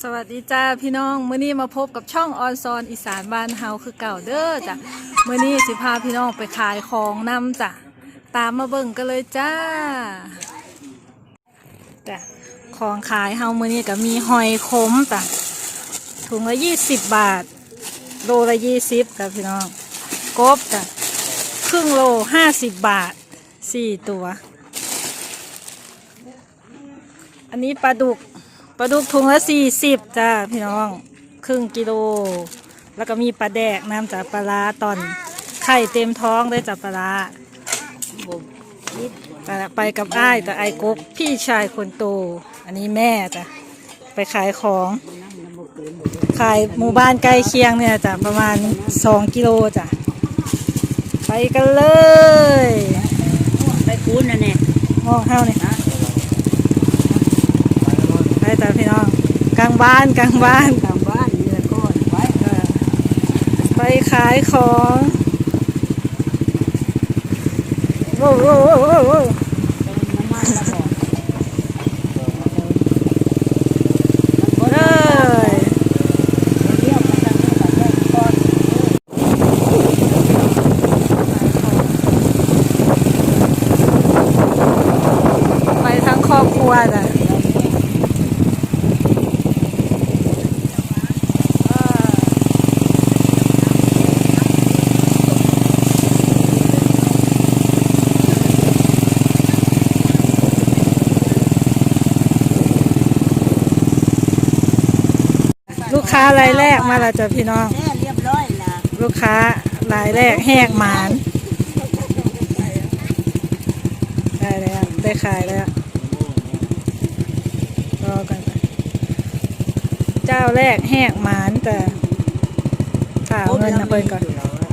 สวัสดีจ้าพี่น้องมื้อนี้มาพบกับช่องออนซอนอีสานบ้านเฮาคือเก่าเด้อจ้ะมื้อนี้สิพาพี่น้องไปขายของนำจ้ะตามมาเบิ่งกันเลยจ้าจ้ะของขายเฮามื้อนี้ก็มีหอยขมจ้ะถุงละยี่สิบบาท โลละยี่สิบจ้ะพี่น้องกบจ้ะครึ่งโลห้าสิบบาทสี่ตัว อันนี้ปลาดุก ปลาดุกถุงละสี่สิบจ้าพี่น้อง ครึ่งกิโล แล้วก็มีปลาแดกน้ำจากปลาร้าตอนไข่เต็มท้องเลยจากปลาร้าไปไปกับอ้ายแต่ไอ้ายกกพี่ชายคนโต อันนี้แม่จ้ะไปขายของ ขายหมู่บ้านใกล้เคียงเนี่ยจ้ะประมาณสองกิโลจ้ะไปกันเลย ไปคูนนะเนี่ยห้องเท่านี่ไแล้วพี่น้องกลางบ้านกลางบ้านกลางบ้านเรือก้อนไว้ไปขายของโอ้โหโว้โว้โว้เติมน้ำมันแล้วบอก เลย เรียกมาทางนี้แบบแรกก้อน ไปทั้งครอบครัวจ้ะเออลูก ค้ารายแรกมาแล้วจ้ะพี่น้องแน่เรียบร้อยนะลูกค้ารายแรกแหกหมานได้แล้วได้ขายแล้วรอกันไปเจ้าแรกแหกหมานแต่ข่าวเงินนะเพิ่นก่อน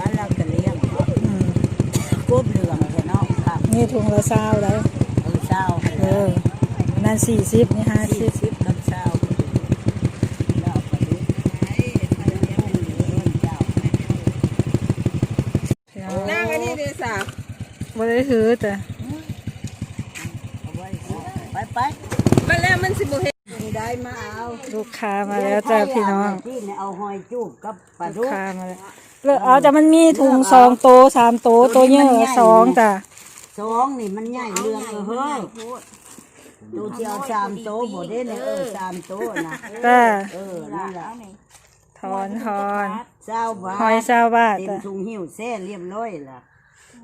อันเราก็เลี้ยงอืมกบเหลืองแค่นอกครับนี่ถุงละเศร้าแล้วเออเศร้าเอออันนั่นสี่สิบนี่ห้าสี่สิบ สิบกับเศร้าเราไปดูเจ้า นั่งอันนี้เลยสา บ่ได้ถือแต่เอาไว้ไปไปมันแล้วมันสิบเห็นได้มาเอาลูกค้ามาแล้วจ้ะพี่น้องที่เนี่ยเอาหอยจูบกับปลาลูดุกกค้ามาแล้วเลือกเอาแต่มันมีถุงสองโตวสามโตวตัวเยอะสองจ้ะสองนี่มันใหญ่เรื่องเออเฮ้ยดูที่เอาสามโตะบ่ได้เนี่ยเออสามโตะนะจ้ะเออนั่นแหละถอนถอนเจ้าบาทหอยเศร้าบาทเต็มจ้ะถุงหิ้วแซ่เรียบร้อยล่ะ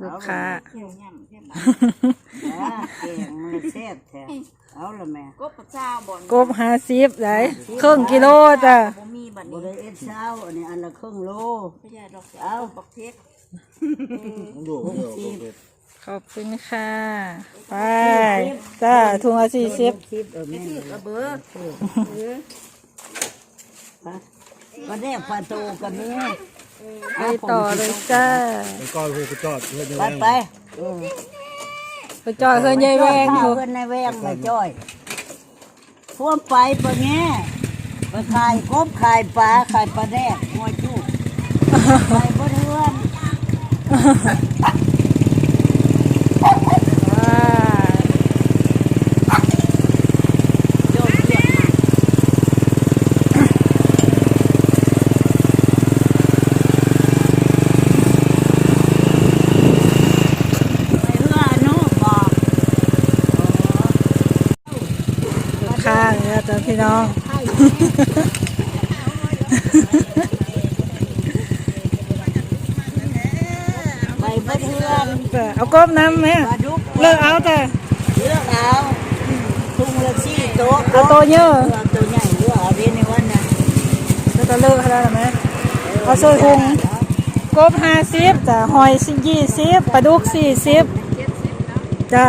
ลูกค้าอ่าเก่งมันแซ่บแท้เอาละแม่กบเจ้าบ่อนกบห้าสิบได้ครึ่งกิโลจ้ะบ่มีบัดบ่นี้ได้เอ็ดเช้าอันนี้อันละครึ่งโลไม่ใช่ดอกเอาบักเพชรขอบคุณค่ะ ไป จ้าถุงละสี่สิบสิบเออแม่นระเบ้อมาแน่ปลาโตกับแม่ ไปต่อเลยจ้าก้อนคือไปจอดเพื่อนในไปแรงไปเออไปจอยเฮือนยายแวงอข้าวยู่เพิ่นในแวงมาจ้อยพ่วงไปปะแง่ไปขายกบขายปลาขายปลาแดกหัวจุกไปบ่เทือน ว้า โยมเรียกมาไปเรืออนุบอก ลูกค้าเนี่ย จ้ะพี่น้องไปบ่เทือนจ้ะเอากบน้ำไหมปลาดุกเลิกเอาแต่เลือกเอาทุ่งละสี่โต๊ะเอาตัวเยอะเอาตัวใหญ่เลือกเอาเดี๋ยวในวันนั้นแล้วก็เลิกแล้วไหมเอาใส่ถุงกบห้าสิบจ้ะหอยสิยี่สิบปลาดุกสี่สิบจ้า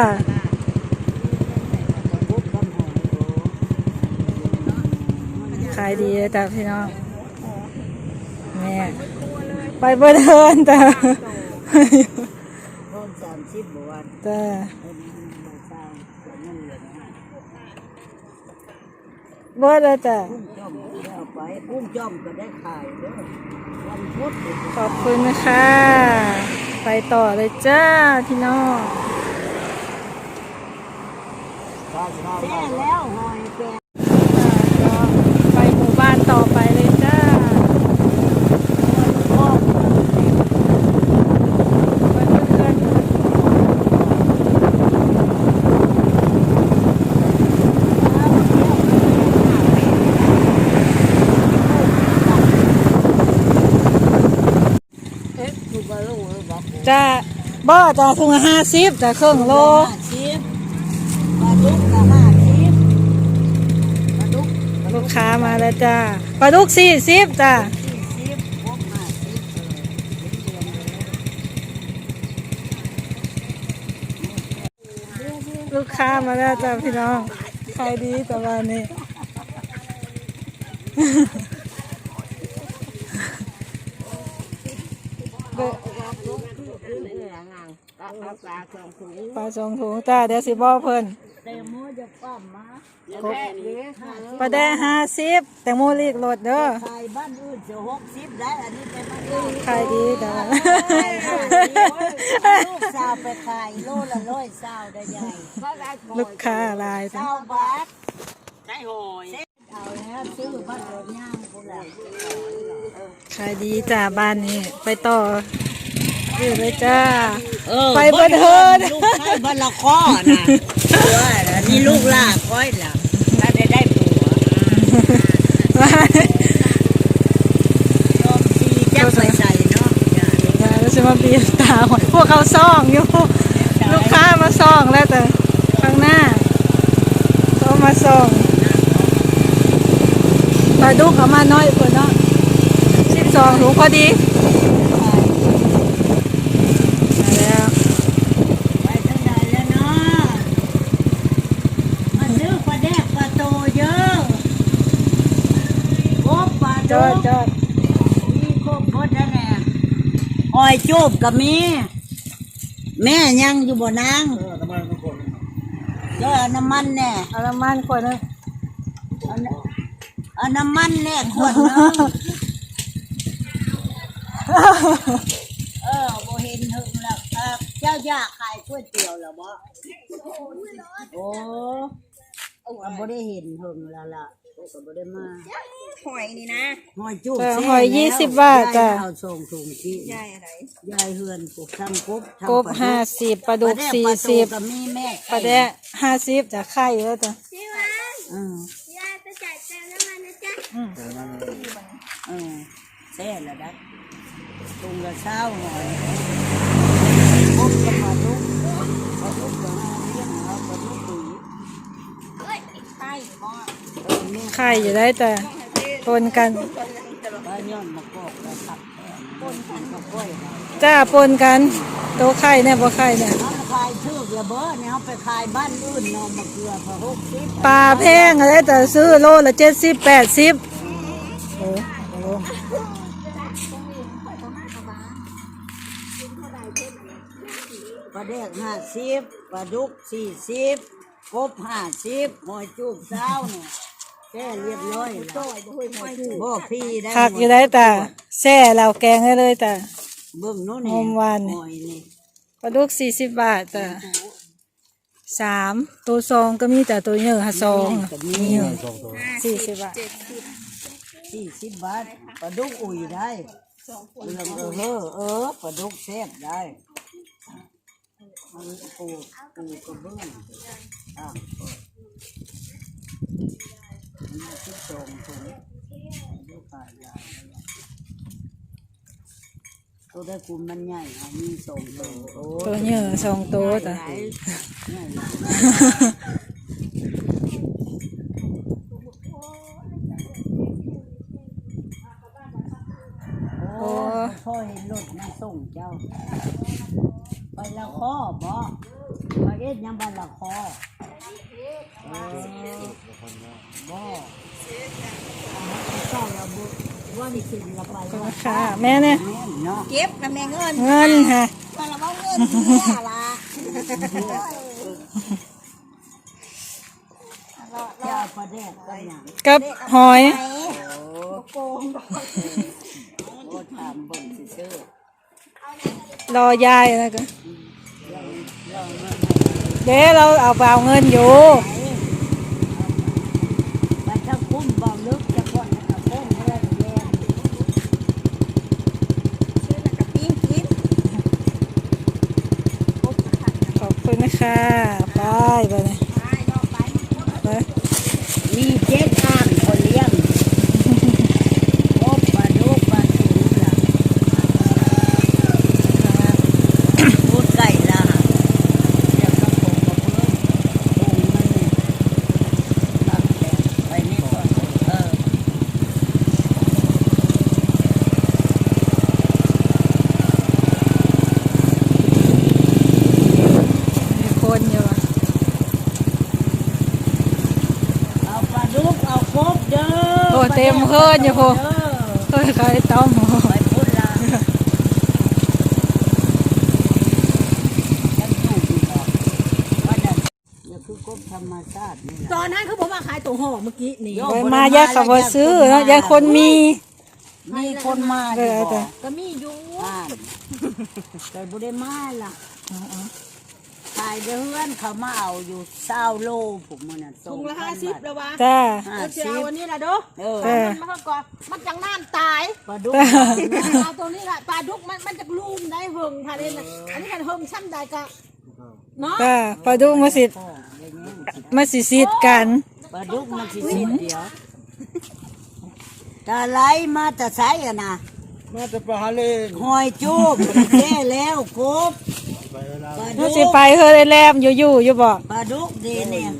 ขายดีเลยจ้ะพี่น้องแม่ไปเบิ่เดินจ้ะโดนสามสิบบวันจ้ะเป็นบ่เศร้าตัวเงินเหลือให้เบิ่เลยจ้ะอุ้มจ้อมก็ได้เอาไปอุ้มจ้อมก็ได้ขายเด้อวันพุธนี่ขอบคุณนะคะไปต่อเลยจ้าพี่น้องแซ่แล้วหอยแกงอ่า ต่อไปเลยจ้าจะบ่จ้าถุงห้าสิบจ้เครื่องโล ค้ามาแล้วจ้าปลาดุกสี่สิบจ้าลูกค้ามาแล้วจ้าพี่น้องขายดีแต่วันนี้ปลาสองถุงปลาสองถุงจ้าเดี๋ยวสิบ่เพิ่น เต็มมือจะปั้มมาแล้วแม่นี้ปลาแดงห้าสิบแตงโมลีกรถเด้อขายบ้านอื่นจะหกสิบได้ อันนี้เป็นบ้านอื่นขายดีแต่ว่าลูกสาวไปขายโลละร้อยสาวได้ใหญ่ลูกค้าหลายจ้ะสาวบาทใช้หอยเอาแล้วซื้อบ้านรถย่างกูละขายดีจ้าบ้านนี้ ไปต่ออยู่เลยจ้าเออไปบ่เทินลูกชายบ้านละข้อนะ เอออันนี้ลูกล่าก้อยล่ะถ้าได้ได้ผัวลมซีจะไปใส่เนาะอย่าเลยแล้วจะมาเบียดตาหอยพวกเขาซ่องอยู่ ลูกค้ามาซ่องแล้วแต่ข้างหน้าเขามาซ่องปลาดุกเอามาน้อยกว่าเนาะสิบสองถุงพอดีมาแล้ว ไปทางใดแล้วเนาะมาซื้อปลาแดกปลาโตเยอะโอ้ปลา จโตอดจอดมีครบหมดแล้วแน่หอยจูบกับมีแม่ยังอยู่บ่นางเออน้ำมันทุกคนเจ้าน้ำมันแน่เอาน้ำมันขวดหนึงเอาน้ำเอาน้ำมันแน่ขวดหนึงเออบ่เห็นหึงแล้วเออเจ้าย่าขายก๋วยเตี๋ยวเหรอบ่โอ้อะบ่ได้เห็นหึงแล้วล่ะโอ้ ก็บ่ได้มาหอยนี่นะหอยจุ๊บเออแซ่หอยแล้วยี่สิบบาทจ้ะ ยยเอาส่งถุงที่ยายอะไรยายเฮือนปลูกทำกบทำกบห้าสิบปลาดุกปลาแดสี่ปลาตูสิบก็มีแม่ปลาแดะห้าสิบจะไข่แล้วจ้ะอืมยายไปจ่ายเติมน้ำมันนะจ๊ะอืมเออแซ่ละได้ตุงละเช้าหน่อยกบกับปลาดุกปลาดุกก็เอาเลี้ยงเอาปลาดุกปุ๋ยใช่หม้อเออแม่ ไข่อยู่ได้แต่ปนกัน จ้าปนกันโตไข่เนี่ยบ่ไข่เนี่ยปขายชื่อระเบ้อเนี่ยไปขายบ้านอื่นนอมะเกลือพะหกสิบปลาแพงอะไรแต่ซื้อโลละเจ็ดสิบแปดสิบโอ้โหปลาแดกห้าสิบปลาดุกสี่สิบกบห้าสิบหอยจุกเช้าเนี่ย แค่เรียบร้อยแล้วบ่พี่ได้คักอยู่ได้ต่แซ่เราแกงได้เลยต่เบิ่งโนู้นหอมหวานนี่ปลาดุกสี่สิบบาทต่สามตัวซองก็มีแต่ตัวเยอะฮะซองมีสี่สิบบาทสี่สิบบาทปลาดุกอุ่ยได้เออเออเออปลาดุกแซ่บได้ปูปูกระเบื้องอะ มันคิดสองถุงดูขายยาวตัวได้คุมมันใหญ่เอามีสองตัวโอ้ตัวเยอะสองตัวแต่ใหญ่โอ้พ่อเห็นรถมาส่งเจ้า ไปละคอบ่ไปเอ็ดยังบ้านละคอ ค่ะแม่เนี่ยเก็บนะแม่เงินเงินค่ะมาละว่าเงินเนี่ยละกับหอยโอ้โอ้ถามเบิ่งสิซื้อรอยายนะก็ เราเราเงินเดี๋ยวเราเอาไปล่าเงินอยู่ไปถ้าคุ้มบ่ลึกจะก่อนนะครับคุ้มเรื่อยแย่ซื้อแล้วก็ปิ้งกินขอบคุณค่ะ นเยอะเอาปลาดุกเอาครบเด้อโอ้เต็มเฮิร์นอยู่พวกเฮ้ยใครเต้อหมูไปพูดละตอนนั้นเขาบอกว่าขายตัวห่อเมื่อกี้นี่ไปมาแยกขับซื้อนยายคนมี มีคนมาเลยก็มีอยู่แต่บุได้มาล่ะ ขายเดือนเขามาเอาอยู่เศร้าโลผมมันน่ะถุงละห้าสิบแล้ววะจ้า ห้าเอาสิเช้าบวันนี้ละเด้อเออเออ มันมาก่อนมันจังน้ำตายปลาดุกเอาตัวนี้ละปลาดุกมันมันจะลุ่มได้เฮิงทะเลน่ะอันนี้กันเฮิงช่ำได้ก็เนาะจ้าปลาดุกมาสิพ่ออะไรเงี้ยมาสิซีดกัน ปลาดุกมันสิสิเดียวตาไหลมาแต่ใสอะนะน่าจะไปหาเล่นหอยจูบแก่แล้วกบไป เวลาปลามาดุสิกไปเฮ้ยได้แลมอยู่อยู่อยู่บ่ปลาดุกดีเนี่ย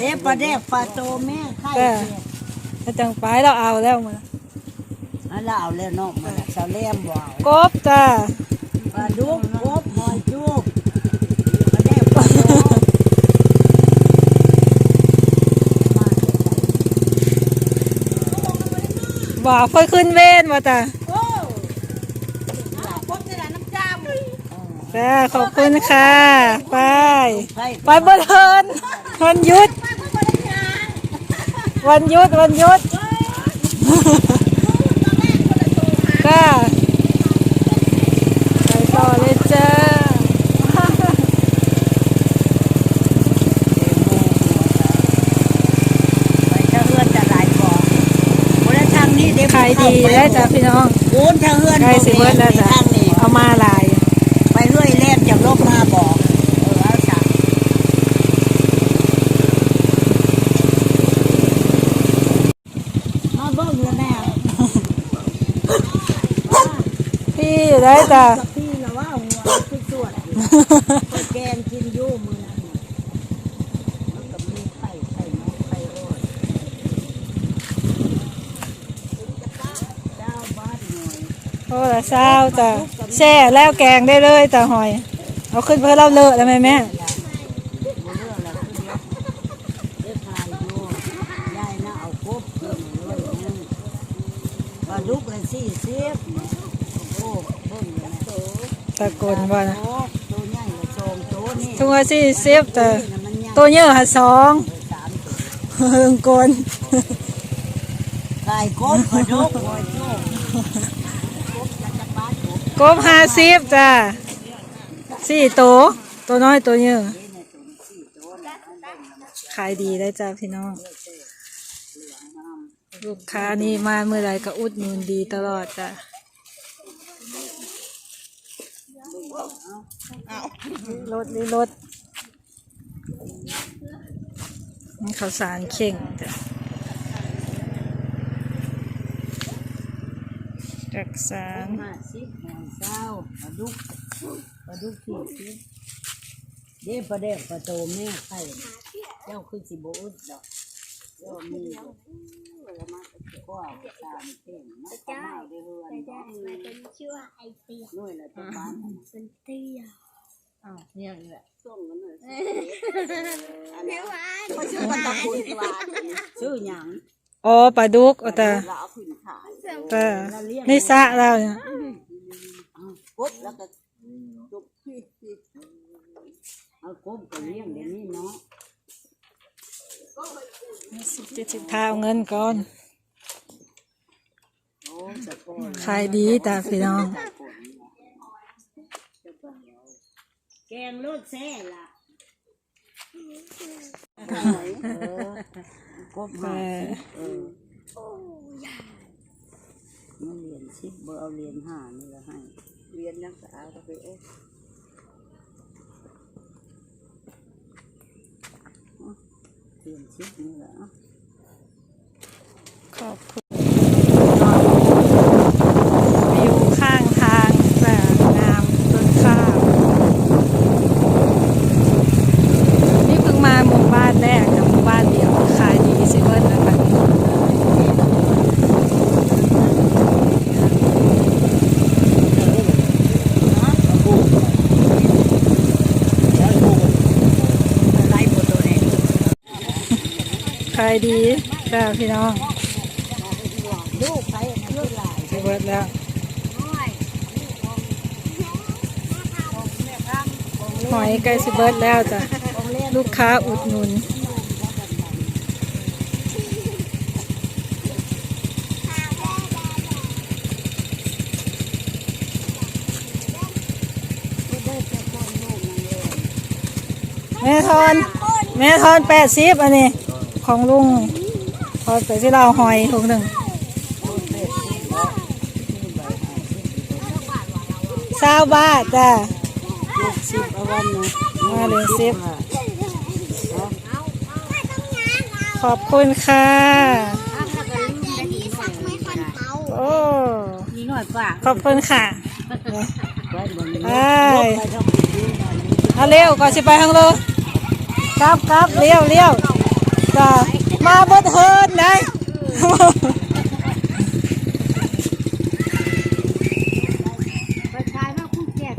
เด็ปลาเด็กปลาโตแม่ไข่เออถ้าจังไปเราเอาแล้วมันอันละเอาแล้วเนาะมันน่ะเสาเล่มบ่เอากบจ้าปลาดุกกบหอยจูบปลาเด็กปลาโตบ่เพิ่นขึ้นเว้นว่าจ้า โอ้พบในร้านน้ำจ้าม จ้าขอบคุณค่ะ ไปไข่ไปบ่เทินวันหยุด วันหยุด วันหยุดจ้าไปต่อเลยจ้าไปเจ้าเฮือนจะหลายบ่บ่ได้ทางนี้เด้ขายดีแล้วจ้ะพี่น้อง โอนทางเฮือนใกล้สิเบิดแล้วจ้ะทางนี้เอามาหลายไปเรื่อ ยแล่นจากลบมาบอกเออเอาจ้ะมาเบิ่งแล้วแม่พี่ได้จ้ะสักทีแล้วว่าหัวคือสวดไปแกงกินอยู่มื้อนั้นน่ะมันก็มีไข่ไข่นกไข่โรยเจ้าบ้านหน่อยโอ้ละเศร้าจ้ะ แช่แล้วแกงได้เลยจ้ะหอย เอาขึ้นเพื่อเราเลอะแล้วไหมแม่บ่เลือกแล้วคือเดียวเด้ทายอยู่ยายน่ะเอากบกินเลยนึงปลาดุกละ40เนี่ยโอ้เบิ่งเลยนะตะโกนว่านะตัวใหญ่ละสองตัวนี่ทุกวันสี่สิบจ้ะนี่ตัวเยอะหาสองสามตัวเฮิงกลไก่กบปลาดุกหอยจุ๊บกบจะจะปลาดุ กกบห้าสิบจ้ะสี่ตัวตัวน้อยตัวเยอะขายดีได้จ้ะพี่น้อง ลูกค้านี่มาเมื่อไรก็อุดหนุนดีตลอดจ้ะรถนี่รถนี่ข้าวสารเข่งจ้ะ จักสารห้าสิบหอยเจ้าปลาดุกปลาดุกสี่สิบเด้ปลาเด็กปลาโตแม่ไข่เจ้าคือสิบอุดดอกเจ้ามีกว่าสามเท่งมาเข้ามาได้เรือนบ่เป็นชื่อว่าไอเตียหน่วยละจะบ้านเป็นเตียอ้าวเนี่ยนี่แหละส่งกันหน่อยสิเนื้อหวานเขาชื่อมันตะกุยหวาชื่อหยัง อ๋อปลาดุกเอาแต่เราเอาขึ้นขายแต่ในสระเราเนี่ยกบแล้วก็จุกพี่พี่เอากบก็เลี้ยงเดี๋ยวนี้เนาะสิบเจ็ดสิบเท้าเงินก่อนโอ้แต่ก่อนขายดีแต่พี่น้อง แกงรสแซ่ล่ะเออ กบแต่มาเออมาเรียนสิบเบอร์เอาเรียนห้านี่ละให้เรียนนักสาวก็ไปเอ้เรียนสิบนี่แหละขอบคุณวิวข้างทางแต่งามต้นข้าวนี่เพิ่งมาหมู่บ้านแรกกับหมู่บ้านเดียวขายดีสิเบิ้ลนะคะ ไล่หมดตัวเอง ขายดีจ้าพี่น้องลูกใครนะลูกหลานสิเบิดแล้วหอยไก่สิเบิดแล้วจ้ะลูกค้าอุดหนุนแม่ทอนแม่ทอนแปดสิบอันนี้ ของลุงทอนไปที่เราหอยถุงหนึ่งเศร้าบาทจ้ะสิบเอาวันนะมาเลยสิบขอบคุณค่ะ โอ้นี่หน่อยป่ะขอบคุณค่ะไว้บนนี้เอ้ยไปเอาเร็วก่อนสิไปทางโลครับครับเลี้ยวเลี้ยว จ้ะมาเบิดเฮินได้ไปขายมาคู่แจก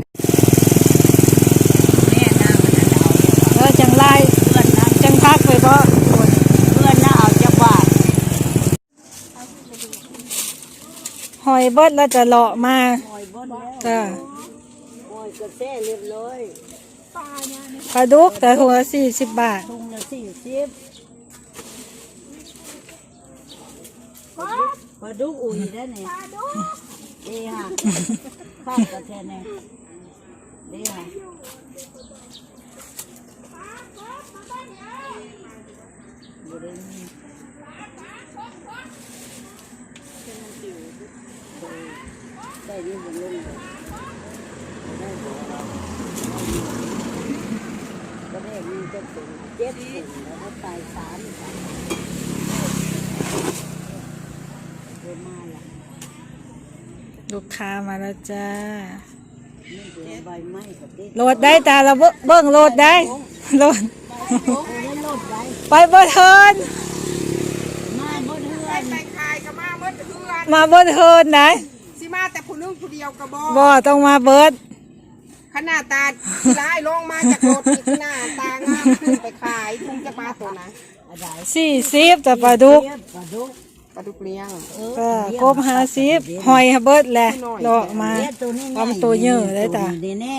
แม่นางมันนะเอาเออจังไล่เพื่อนนะจังพักไปบ่เพื่อนนะเอาจะบาทหอยเบิดแล้วจะเลาะมาหอยบนแล้วจ้ะหอยกระแซ่เรียบร้อยปลาดุกแต่ถุงละสี่สิบบาทถุงละสี่สิบ ปลาดุกอุ่ยได้เนี่ยดีค่ะข้าวกระแทนเนี่ยดีค่ะบริเวณได้ดีบนลงเลยได้บ่ก็ได้มีจะถึงเจ็ดถึงแล้วก็ตายสามสามเดินมา ละลูกค้ามาแล้วจ้านี่เดือใบไม้กับดิโหลดได้จ้าเราเบิ่งเบิ่งโหลดได้โหลดโอ้เล่นรถไว้ไปเบิดเฮินมาบนเรือนไปขายก็มาเบิดเพื่อนมาเบิดเฮินได้สิมาแต่ผู้นึงผู้เดียวก็บ่บ่ต้องมาเบิดขนาดตาร้ายลงมาจากรถอีกหน้าตางามขึ้นไปขายทุ่งจะปลาตัวนะอะไรสี่สิบแต่ปลาดุกป ลาดุกปลาดุกเลี้ยงเออก็กบห้าสิบหอยเบิดแหละเลาะมาเลี้ยตัวนี้เอามาตัวเยอะเลยจ้ะนี่แน่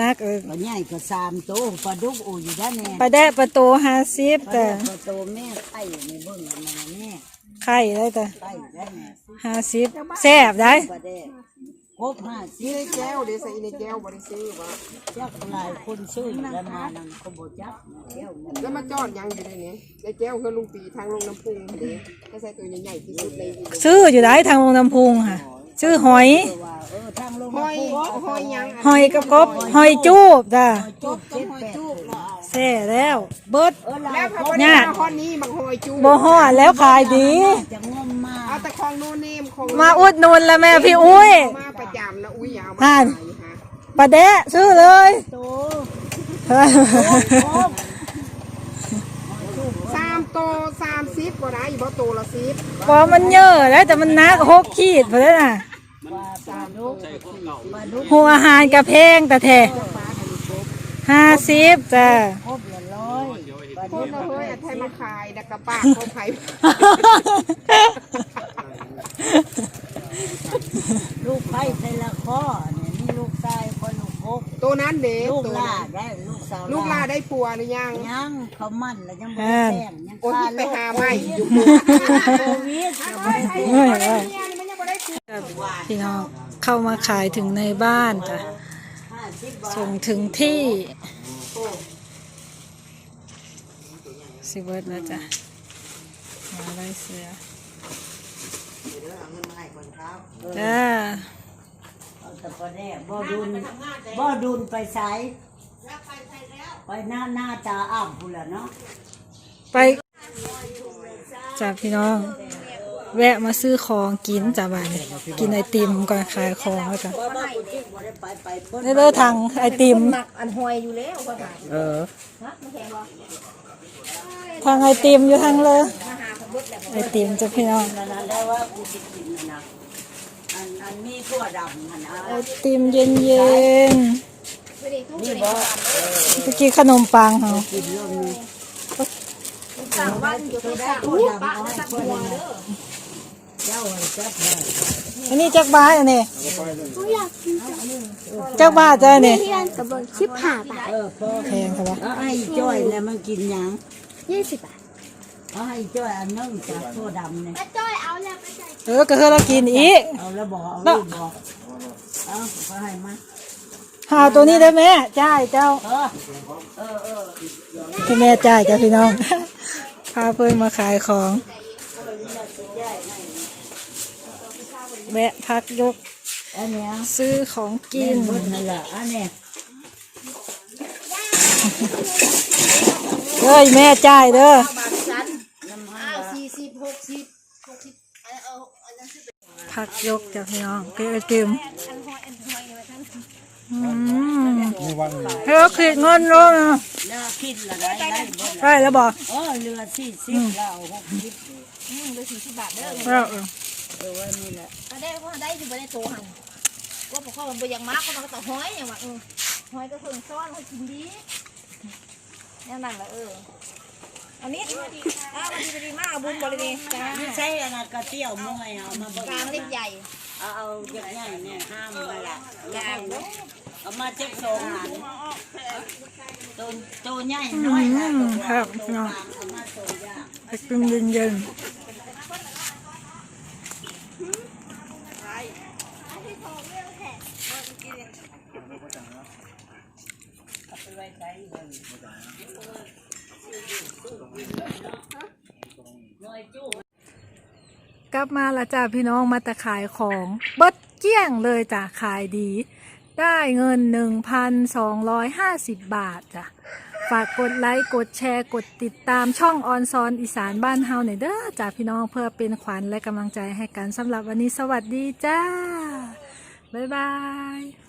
นักเออปลาใหญ่ก็สามตัวปลาดุกอุ่ยด้านแน่ปลาแดะปลาโตห้าสิบปลาแต่ดุกปลาโตแม่ไข่ในเบื้องอันนั้นแน่ไข่ได้แต่ไข่ได้แน่ห้าสิบแซ่บได้ ปลาแดกครบห้าสินี่บในแก้วเดี๋ยวใส่ในแก้วบริซื้อวะจักหลายคนซื้อแล้วมานั่งเขาบอกจักแก้วมันแล้วมาจอดยังอยู่ในนี้ในแก้วคือลุงปีทางลงน้ำพุงพอดีถ้าใส่ตัวใหญ่ๆที่สุดในอีกซื้ออยู่ได้ทางลงน้ำพุงค่ะ ซื้อหอย ว่าเออทางลงหอยหอยยังหอยกับกบหอยจูบจ้ะจุบเจ็ดแปดตัวแซ่แล้วเบิดเออแล้วเราพอดีมาข้อนี้บางหอยจูบ่ฮอดแล้วขายดี จะงมมาเอาแต่ของโนเนมของ มาอุดหนุนแล้วแม่พี่อุ้ย มาประจำนะอุ้ยเอามาอ่าน ขายฮะปลาแดะซื้อเลย โตสามโตสามสิบก็ได้บ่โตละสิบพอมันเยอะแล้วแต่มันนักหกขีดพอแล้วน่ะว่าปลาดุกปลาดุกหัวอาหารกระเพงแต่แท้ ห้าสิบจ้ะครบละร้อยปลาคดุนกละเฮ้ยอันไทยมาขายดักกระปากคนไทยลูกไผ่ใส่ละข้อเนี่ยนี่ลูกชายคนลูกพกตัวนั้นเด็กลูกตัวลานั้นได้ลูกสาวลูกลาได้ปัวหรือยังยังเขามั่นแล้วยังไม่ได้แต่งยังโอ้ที่ไปหาใหม่อยู่โควิดยังไม่ได้แต่งเฮ้ยเอ้ยมันยังไม่ได้ปัวพี่น้องเข้ามาขายถึงในบ้านจ้ะห้า สิบบาทส่งถึงที่สิเบิร์ดแล้วจ้ะมาได้เสือจ้าเอาแต่ปลาแดกบ่ดุนบ่ดุนไปใส่ไปหน้าหน้าตาอ่ำพูนละเนาะไปจ้ะพี่น้อง แวะมาซื้อของกินจ้ะบ้านนี้กินไอติมก่อนขายของแล้วจ้ะว่าบ้านที่บ่ได้ไปไปเพิ่นนี่เด้อทางไอติมอันหอยอยู่แล้วก็ได้เออทางไอติมอยู่ทางเลยไอติมจ้ะพี่น้องนั่นน่ะได้ว่ากูสิกินนั่นนะอันอันมีถั่วดำมันไออะติมเย็นเย็นนี่บ่ๆเมื่อกี้ขนมปังเหรอกินเรื่องนี้สั่งวันอยู่ตัวที่ได้สั่งถั่วดำเอาให้คนนึงนะเจ้าจับได้ อันนี้จักบาทอันนี้กูอยากกินจังจักบาทจ้ะอันนี่เรียนกับเบิร์ชิปหาบาทเออพ่อแพงใช่ปะเอาให้จ้อยแล้วมันกินหยังยี่สิบบาทเอาให้จ้อยอันนึงจากโซดำเนี่ยป้าจ้อยเอาแล้วไปใส่เออก็คือเรากินอีกเอาแล้วบอกเอาลูกบอกเอาก็ให้มาหาตัวนี้ได้แม่จ่ายเจ้าเออเออเออให้แม่จ่ายจ้ะพี่น้อง พาเพื่อนมาขายของ แวะพักยก อันเนี้ยซื้อของกิกินนหมดนั่นแหละอันเนี้ยเฮ้ยแม่จ่ายเด้อสี่สิบหกสิบหกสิบเอาเอาพักยกจ้ะพี่น้องเกลือเกมอืมมีวันเฮ้ยคิดเงินแล้วนะน่าคิดละได้ได้หมดได้แล้วบอกเออเรือสี่สิบแล้วหกสิบแล้วเออ เออว่านี่แหละก็ได้ก็ได้ที่ไม่ได้โตหันก็พอเขามันไปยังมากก็มันก็ต่อห้อยอย่างว่าเออห้อยก็เพิ่งซ้อนเขากินดีแน่นั่นแหละเอออันนี้อ้าวดีดีมากบุญบริเวณจ้าไม่ใช่อันนั้นกระเตี้ยวมวยเอามาเบิ่งกลางเล็บใหญ่เอาเอาใหญ่ๆเนี่ยห้ามมาละยางเนาะเอามาเจ็บโซงหันตัวตัวใหญ่น้อยอืนะมครับพี่น้องเอามาโซงยางไอติมเย็นไปไว้ใจเบิ่งน้อยจู้ๆ กลับมาละจ้าพี่น้องมาต่ขายของเบิดเกี้ยงเลยจ้ะขายดี ได้เงิน 1,250 บาทจ้ะฝากกดไลค์กดแชร์กดติดตามช่องออนซอนอีสานบ้านเฮาหน่อยเด้อจ้าพี่น้องเพื่อเป็นขวัญและกำลังใจให้กันสำหรับวันนี้สวัสดีจ้า บ๊ายบาย